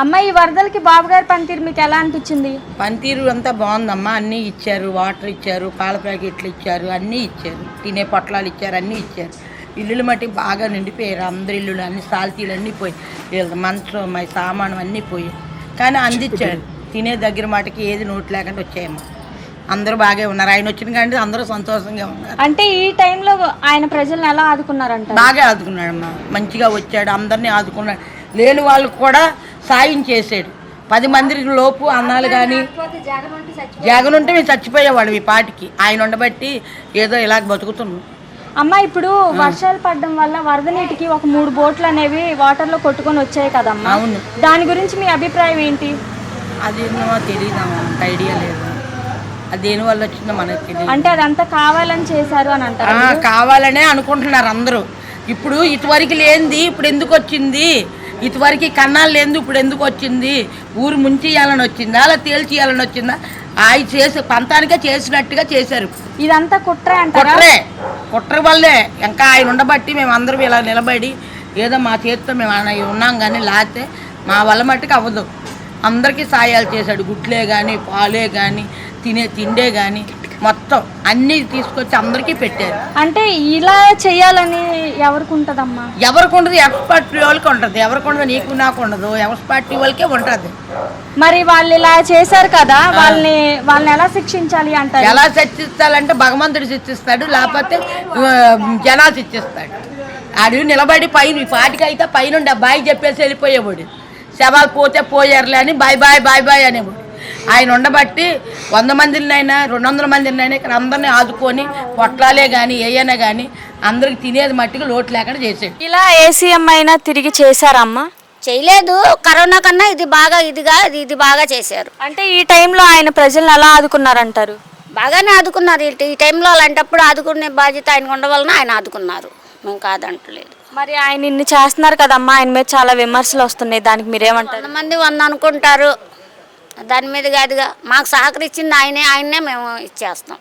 అమ్మ ఈ వరదలకి బాబు గారి పనితీరు మీకు ఎలా అనిపించింది? పనితీరు అంతా బాగుందమ్మా. అన్నీ ఇచ్చారు. వాటర్ ఇచ్చారు పాల ప్యాకెట్లు ఇచ్చారు అన్నీ ఇచ్చారు. తినే పొట్లాలు ఇచ్చారు అన్నీ ఇచ్చారు. ఇల్లులు మట్టి బాగా నిండిపోయారు. అందరి ఇల్లులు అన్ని సాల్తీలు అన్నీ పోయి మంచం మా సామాను అన్నీ పోయి. కానీ అందించారు తినే దగ్గర మాటకి ఏది నోటు లేకుండా వచ్చాయమ్మా. అందరూ బాగా ఉన్నారు. ఆయన వచ్చిన కానీ అందరూ సంతోషంగా ఉన్నారు. అంటే ఈ టైంలో ఆయన ప్రజల్ని ఎలా ఆదుకున్నారంట బాగా ఆదుకున్నాడమ్మా. మంచిగా వచ్చాడు. అందరినీ ఆదుకున్నాడు. లేని వాళ్ళకు కూడా సాయం చేసాడు పది మందికి లోపు అన్నాలు కానీ జగన్ ఉంటే మేము చచ్చిపోయేవాడు ఈ పాటికి. ఆయన ఉండబట్టి ఏదో ఇలా బతుకుతున్నాం. అమ్మ ఇప్పుడు వర్షాలు పడడం వల్ల వరద నీటికి ఒక మూడు బోట్లు అనేవి వాటర్లో కొట్టుకొని వచ్చాయి కదమ్మా. అవును. దాని గురించి మీ అభిప్రాయం ఏంటి? అది అంత ఐడియా లేదు. అది దేని వల్ల వచ్చిందో మనకు తెలియదు అంటే అదంతా కావాలని చేశారు అని అంటారు కావాలనే అనుకుంటున్నారు అందరూ. ఇప్పుడు ఇటువరకు లేనిది ఇప్పుడు ఎందుకు వచ్చింది? ఇటువరకు కన్నాలు లేనిది ఇప్పుడు ఎందుకు వచ్చింది? ఊరు ముంచేయాలని వచ్చిందా? అలా తేల్చేయాలని వచ్చిందా? ఆయన చేసి పంతానికే చేసినట్టుగా చేశారు. ఇదంతా కుట్రే కుట్రే. కుట్ర వల్లే ఇంకా ఆయన ఉండబట్టి మేము అందరం ఇలా నిలబడి ఏదో మా చేతితో మేము ఆయన ఉన్నాం కానీ లేకపోతే మా వల్ల మట్టుకు అవ్వదు. అందరికీ సాయాలు చేశాడు. గుట్లే కానీ పాలే కానీ తినే తిండే కానీ మొత్తం అన్నీ తీసుకొచ్చి అందరికీ పెట్టారు. అంటే ఇలా చేయాలని ఎవరికి ఉంటదమ్మా? ఎవరికి ఉండదు ఎక్స్పర్ట్ వాళ్ళకి ఉంటుంది. ఎవరికి ఉండదు నీకు నాకు ఉండదు. ఎక్స్పర్ట్ వాళ్ళకే ఉంటుంది. మరి వాళ్ళు ఇలా చేశారు కదా వాళ్ళని వాళ్ళని ఎలా శిక్షించాలి అంటారు? ఎలా శిక్షిస్తాలంటే భగవంతుడు శిక్షిస్తాడు లేకపోతే జనాలు శిక్షిస్తాడు. ఆడు నిలబడి పైన పాటికి అయితే పైనుండి బాయ్ చెప్పేసి వెళ్ళిపోయేవాడు. శవాలు పోతే పోయారులే అని బాయ్ బాయ్ బాయ్ బాయ్ అనేవాడు. ఆయన ఉండబట్టి వంద మందినైనా రెండు వందల మందినైనా ఇక్కడ అందరినీ ఆదుకొని పొట్లాలే కానీ ఏయైనా కానీ అందరికి తినేది మట్టికి లోటు లేకుండా చేసాడు ఇలా ఏసీఎం అయినా తిరిగి చేశారమ్మా? చేయలేదు. కరోనా కన్నా ఇది బాగా ఇదిగా ఇది ఇది బాగా చేశారు. అంటే ఈ టైంలో ఆయన ప్రజల్ని ఎలా ఆదుకున్నారంటారు? బాగానే ఆదుకున్నారు. ఈ- ఈ టైంలో అలాంటప్పుడు ఆదుకునే బాధ్యత ఆయనకు ఉండవలన ఆయన ఆదుకున్నారు. మేము కాదంటలేదు. మరి ఆయన ఇన్ని చేస్తున్నారు కదమ్మా? ఆయన మీద చాలా విమర్శలు వస్తున్నాయి. దానికి మీరేమంటారు? కొంతమంది వంద అనుకుంటారు. దాని మీద కాదుగా. మాకు సహకరించింది ఆయనే ఆయన్నే మేము ఇచ్చేస్తాం.